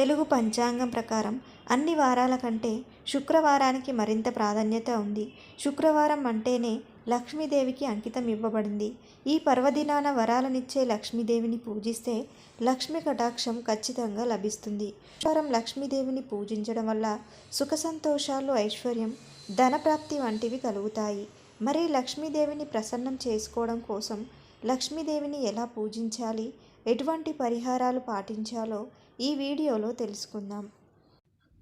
తెలుగు పంచాంగం ప్రకారం అన్ని వారాల కంటే శుక్రవారానికి మరింత ప్రాధాన్యత ఉంది. శుక్రవారం అంటేనే లక్ష్మీదేవికి అంకితం ఇవ్వబడింది. ఈ పర్వదినాన వరాలనిచ్చే లక్ష్మీదేవిని పూజిస్తే లక్ష్మి కటాక్షం ఖచ్చితంగా లభిస్తుంది. శుక్రవారం లక్ష్మీదేవిని పూజించడం వల్ల సుఖ సంతోషాలు ఐశ్వర్యం ధనప్రాప్తి వంటివి కలుగుతాయి. మరి లక్ష్మీదేవిని ప్రసన్నం చేసుకోవడం కోసం లక్ష్మీదేవిని ఎలా పూజించాలి? ఎటువంటి పరిహారాలు పాటించాలో ఈ వీడియోలో తెలుసుకుందాం.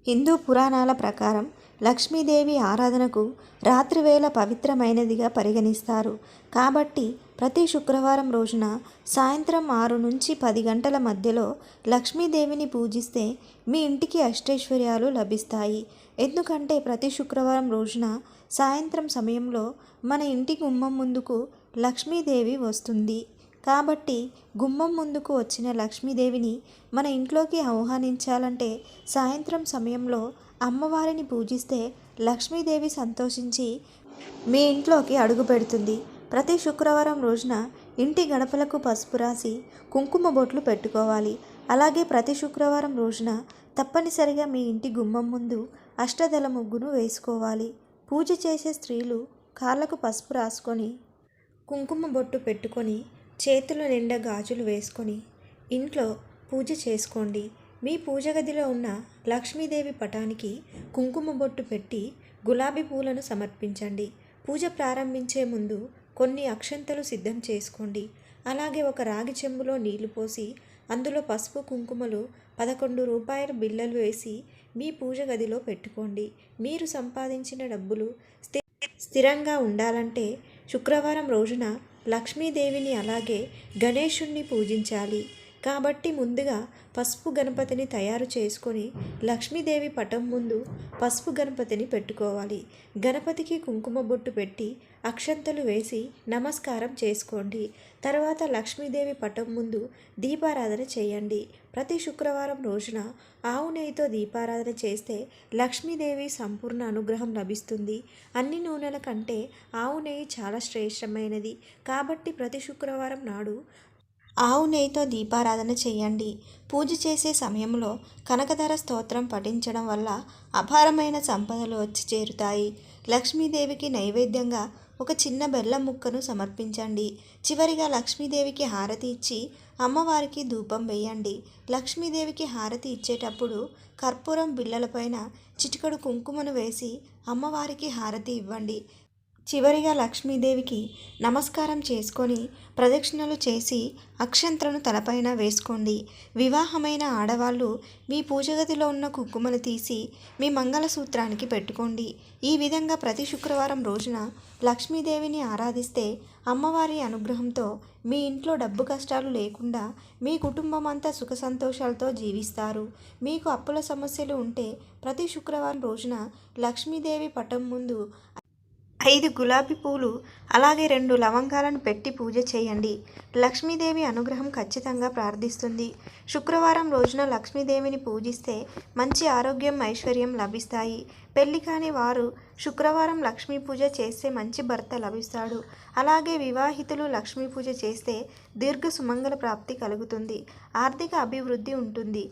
హిందూ పురాణాల ప్రకారం లక్ష్మీదేవి ఆరాధనకు రాత్రివేళ పవిత్రమైనదిగా పరిగణిస్తారు. కాబట్టి ప్రతి శుక్రవారం రోజున సాయంత్రం ఆరు నుంచి పది గంటల మధ్యలో లక్ష్మీదేవిని పూజిస్తే మీ ఇంటికి అష్టైశ్వర్యాలు లభిస్తాయి. ఎందుకంటే ప్రతి శుక్రవారం రోజున సాయంత్రం సమయంలో మన ఇంటి గుమ్మం ముందుకు లక్ష్మీదేవి వస్తుంది. కాబట్టి గుమ్మం ముందుకు వచ్చిన లక్ష్మీదేవిని మన ఇంట్లోకి ఆహ్వానించాలంటే సాయంత్రం సమయంలో అమ్మవారిని పూజిస్తే లక్ష్మీదేవి సంతోషించి మీ ఇంట్లోకి అడుగు పెడుతుంది. ప్రతి శుక్రవారం రోజున ఇంటి గడపలకు పసుపు రాసి కుంకుమ బొట్లు పెట్టుకోవాలి. అలాగే ప్రతి శుక్రవారం రోజున తప్పనిసరిగా మీ ఇంటి గుమ్మం ముందు అష్టదళ ముగ్గును వేసుకోవాలి. పూజ చేసే స్త్రీలు కాళ్ళకు పసుపు రాసుకొని కుంకుమ బొట్టు పెట్టుకొని చేతుల నిండా గాజులు వేసుకొని ఇంట్లో పూజ చేసుకోండి. మీ పూజ గదిలో ఉన్న లక్ష్మీదేవి పటానికి కుంకుమ బొట్టు పెట్టి గులాబీ పూలను సమర్పించండి. పూజ ప్రారంభించే ముందు కొన్ని అక్షంతలు సిద్ధం చేసుకోండి. అలాగే ఒక రాగి చెంబులో నీళ్ళు పోసి అందులో పసుపు కుంకుమలు పదకొండు రూపాయల బిళ్ళలు వేసి మీ పూజ గదిలో పెట్టుకోండి. మీరు సంపాదించిన డబ్బులు స్థి స్థిరంగా ఉండాలంటే శుక్రవారం రోజున లక్ష్మీదేవిని అలాగే గణేషుణ్ణి పూజించాలి. కాబట్టి ముందుగా పసుపు గణపతిని తయారు చేసుకొని లక్ష్మీదేవి పటం ముందు పసుపు గణపతిని పెట్టుకోవాలి. గణపతికి కుంకుమ బొట్టు పెట్టి అక్షంతలు వేసి నమస్కారం చేసుకోండి. తర్వాత లక్ష్మీదేవి పటం ముందు దీపారాధన చేయండి. ప్రతి శుక్రవారం రోజున ఆవు నెయ్యితో దీపారాధన చేస్తే లక్ష్మీదేవి సంపూర్ణ అనుగ్రహం లభిస్తుంది. అన్ని నూనెల కంటే ఆవు నెయ్యి చాలా శ్రేష్టమైనది. కాబట్టి ప్రతి శుక్రవారం నాడు ఆవు నెయ్యితో దీపారాధన చేయండి. పూజ చేసే సమయంలో కనకధర స్తోత్రం పఠించడం వల్ల అపారమైన సంపదలు వచ్చి చేరుతాయి. లక్ష్మీదేవికి నైవేద్యంగా ఒక చిన్న బెల్లం ముక్కను సమర్పించండి. చివరిగా లక్ష్మీదేవికి హారతి ఇచ్చి అమ్మవారికి ధూపం వేయండి. లక్ష్మీదేవికి హారతి ఇచ్చేటప్పుడు కర్పూరం బిళ్ళలపైన చిటికడు కుంకుమను వేసి అమ్మవారికి హారతి ఇవ్వండి. చివరిగా లక్ష్మీదేవికి నమస్కారం చేసుకొని ప్రదక్షిణలు చేసి అక్షంతలను తలపైన వేసుకోండి. వివాహమైన ఆడవాళ్ళు మీ పూజగదిలో ఉన్న కుంకుమను తీసి మీ మంగళసూత్రానికి పెట్టుకోండి. ఈ విధంగా ప్రతి శుక్రవారం రోజున లక్ష్మీదేవిని ఆరాధిస్తే అమ్మవారి అనుగ్రహంతో మీ ఇంట్లో డబ్బు కష్టాలు లేకుండా మీ కుటుంబం అంతా సుఖ సంతోషాలతో జీవిస్తారు. మీకు అప్పుల సమస్యలు ఉంటే ప్రతి శుక్రవారం రోజున లక్ష్మీదేవి పటం ముందు ఐదు గులాబీ పూలు అలాగే రెండు లవంగాలను పెట్టి పూజ చేయండి. లక్ష్మీదేవి అనుగ్రహం ఖచ్చితంగా ప్రార్థిస్తుంది. శుక్రవారం రోజున లక్ష్మీదేవిని పూజిస్తే మంచి ఆరోగ్యం ఐశ్వర్యం లభిస్తాయి. పెళ్ళి కాని వారు శుక్రవారం లక్ష్మీ పూజ చేస్తే మంచి భర్త లభిస్తాడు. అలాగే వివాహితులు లక్ష్మీ పూజ చేస్తే దీర్ఘ సుమంగళ ప్రాప్తి కలుగుతుంది. ఆర్థిక అభివృద్ధి ఉంటుంది.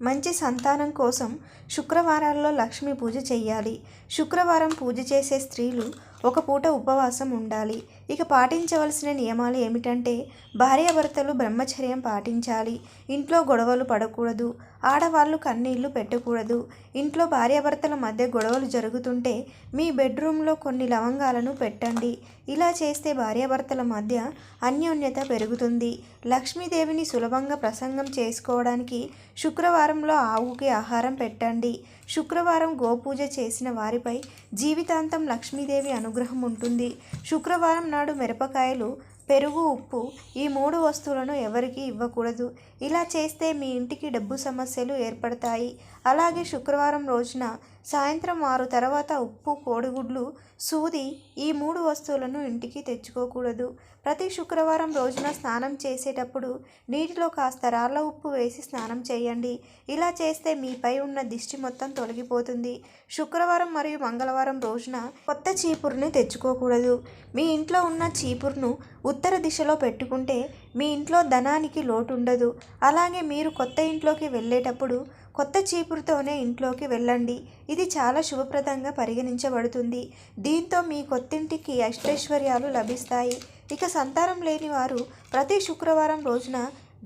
మంచి సంతానం కోసం శుక్రవారాల్లో లక్ష్మీ పూజ చేయాలి శుక్రవారం పూజ చేసే స్త్రీలు ఒక పూట ఉపవాసం ఉండాలి. ఇక పాటించవలసిన నియమాలు ఏమిటంటే భార్యాభర్తలు బ్రహ్మచర్యం పాటించాలి. ఇంట్లో గొడవలు పడకూడదు. ఆడవాళ్ళు కన్నీళ్ళు పెట్టకూడదు. ఇంట్లో భార్యాభర్తల మధ్య గొడవలు జరుగుతుంటే మీ బెడ్రూమ్లో కొన్ని లవంగాలను పెట్టండి. ఇలా చేస్తే భార్యాభర్తల మధ్య అన్యోన్యత పెరుగుతుంది. లక్ష్మీదేవిని సులభంగా ప్రసంగం చేసుకోవడానికి శుక్రవారంలో ఆవుకి ఆహారం పెట్టండి. శుక్రవారం గోపూజ చేసిన వారిపై జీవితాంతం లక్ష్మీదేవి అనుగ్రహం ఉంటుంది. శుక్రవారం నాడు మిరపకాయలు పెరుగు ఉప్పు ఈ మూడు వస్తువులను ఎవరికీ ఇవ్వకూడదు. ఇలా చేస్తే మీ ఇంటికి డబ్బు సమస్యలు ఏర్పడతాయి. అలాగే శుక్రవారం రోజున సాయంత్రం ఆరు తర్వాత ఉప్పు కోడిగుడ్లు సూది ఈ మూడు వస్తువులను ఇంటికి తెచ్చుకోకూడదు. ప్రతి శుక్రవారం రోజున స్నానం చేసేటప్పుడు నీటిలో కాస్త రాళ్ళ ఉప్పు వేసి స్నానం చేయండి. ఇలా చేస్తే మీపై ఉన్న దిష్టి మొత్తం తొలగిపోతుంది. శుక్రవారం మరియు మంగళవారం రోజున కొత్త చీపురుని తెచ్చుకోకూడదు. మీ ఇంట్లో ఉన్న చీపురును ఉత్తర దిశలో పెట్టుకుంటే మీ ఇంట్లో ధనానికి లోటు ఉండదు అలాగే మీరు కొత్త ఇంట్లోకి వెళ్ళేటప్పుడు కొత్త చీపురుతోనే ఇంట్లోకి వెళ్ళండి. ఇది చాలా శుభప్రదంగా పరిగణించబడుతుంది. దీంతో మీ కొత్తింటికి అష్టైశ్వర్యాలు లభిస్తాయి. ఇక సంతానం లేని వారు ప్రతి శుక్రవారం రోజున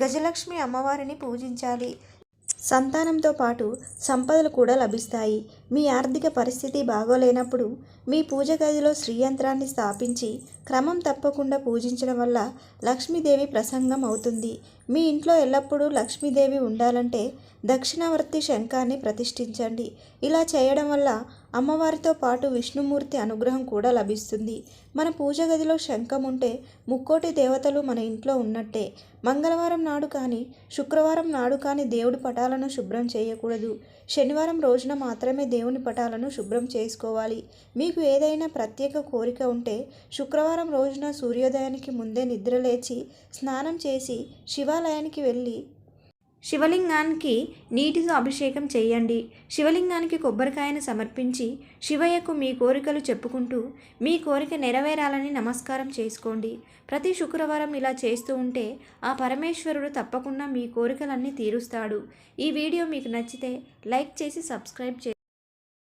గజలక్ష్మి అమ్మవారిని పూజించాలి. సంతానంతో పాటు సంపదలు కూడా లభిస్తాయి. మీ ఆర్థిక పరిస్థితి బాగోలేనప్పుడు మీ పూజ గదిలో శ్రీయంత్రాన్ని స్థాపించి క్రమం తప్పకుండా పూజించడం వల్ల లక్ష్మీదేవి ప్రసంగం అవుతుంది. మీ ఇంట్లో ఎల్లప్పుడూ లక్ష్మీదేవి ఉండాలంటే దక్షిణావర్తి శంఖాన్ని ప్రతిష్ఠించండి. ఇలా చేయడం వల్ల అమ్మవారితో పాటు విష్ణుమూర్తి అనుగ్రహం కూడా లభిస్తుంది. మన పూజ గదిలో శంఖం ఉంటే ముక్కోటి దేవతలు మన ఇంట్లో ఉన్నట్టే. మంగళవారం నాడు కానీ శుక్రవారం నాడు కానీ దేవుడి పటాలను శుభ్రం చేయకూడదు. శనివారం రోజున మాత్రమే దేవుని పటాలను శుభ్రం చేసుకోవాలి. మీకు ఏదైనా ప్రత్యేక కోరిక ఉంటే శుక్రవారం రోజున సూర్యోదయానికి ముందే నిద్రలేచి స్నానం చేసి శివాలయానికి వెళ్ళి శివలింగానికి నీటితో అభిషేకం చేయండి. శివలింగానికి కొబ్బరికాయను సమర్పించి శివయ్యకు మీ కోరికలు చెప్పుకుంటూ మీ కోరిక నెరవేరాలని నమస్కారం చేసుకోండి. ప్రతి శుక్రవారం ఇలా చేస్తూ ఉంటే ఆ పరమేశ్వరుడు తప్పకుండా మీ కోరికలన్నీ తీరుస్తాడు. ఈ వీడియో మీకు నచ్చితే లైక్ చేసి సబ్స్క్రైబ్ చే